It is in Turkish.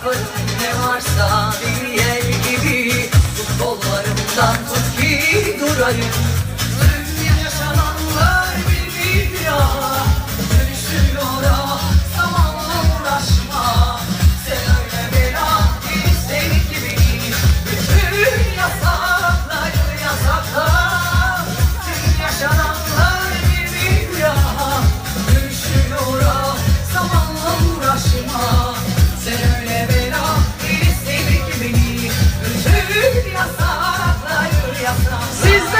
yaparım ne varsa bir yer gibi Tut kollarımdan tut ki durayım Sizden